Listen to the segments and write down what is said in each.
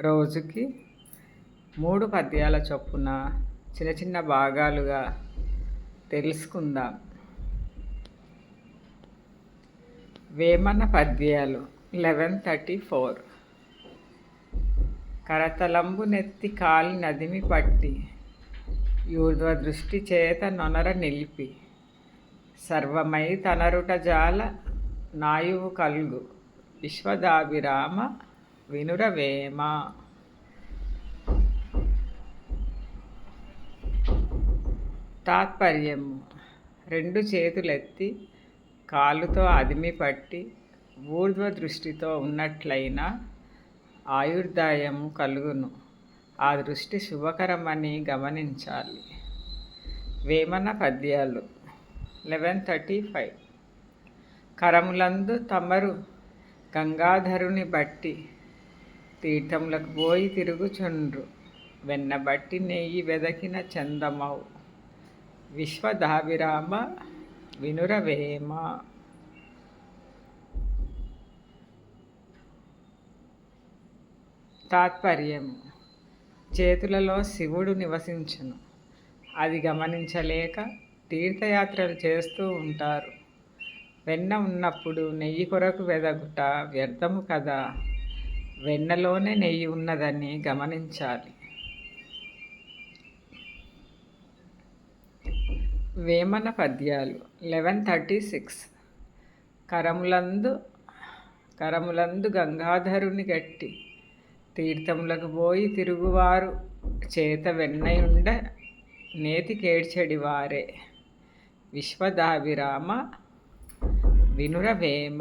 రోజుకి మూడు పద్యాల చొప్పున చిన్న చిన్న భాగాలుగా తెలుసుకుందాం. వేమన పద్యాలు లెవెన్ థర్టీ ఫోర్ కరతలంబు నెత్తి కాలి నదిమి పట్టి యూర్ధ్వ దృష్టి చేత నొనర నిలిపి సర్వమై తనరుట జాల నాయువు కల్గు విశ్వదాభిరామ వినురవేమ? తాత్పర్యము. రెండు చేతులెత్తి కాలుతో అదిమి పట్టి ఊర్ధ్వ దృష్టితో ఉన్నట్లయినా ఆయుర్దాయము కలుగును. ఆ దృష్టి శుభకరమని గమనించాలి. వేమన పద్యాలు. Eleven thirty five. కరములందు తమరు గంగాధరుని బట్టి తీర్థములకు పోయి తిరుగుచుండ్రు. వెన్నబట్టి నెయ్యి వెదకిన చందమవు. విశ్వదాభిరామ వినురవేమ. తాత్పర్యం చేతులలో శివుడు నివసించును. అది గమనించలేక తీర్థయాత్రలు చేస్తూ ఉంటారు. వెన్న ఉన్నప్పుడు నెయ్యి కొరకు వెదగుట వ్యర్థము కదా? వెన్నలోనే నెయ్యి ఉన్నదని గమనించాలి. వేమన పద్యాలు లెవెన్ థర్టీ సిక్స్. కరములందు కరములందు గంగాధరుని గట్టి. తీర్థములకు పోయి తిరుగువారు చేత వెన్నయుండ నేతి కేడ్చెడి వారే. విశ్వదాభిరామ వినురవేమ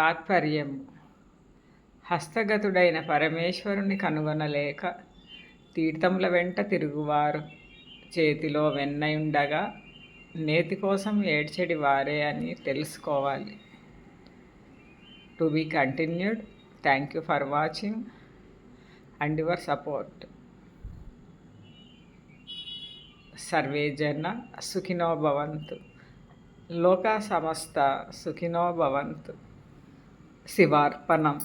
తాత్పర్యం హస్తగతుడైన పరమేశ్వరుని కనుగొనలేక తీర్థముల వెంట తిరుగువారు. చేతిలో వెన్నయుండగా నేతి కోసం ఏడ్చడి వారే అని తెలుసుకోవాలి. To be continued. Thank you for watching. And your support. Survey జన సుఖినో భవంతు. లోక సమస్త సుఖినో భవంతు. शिवार प्रणाम।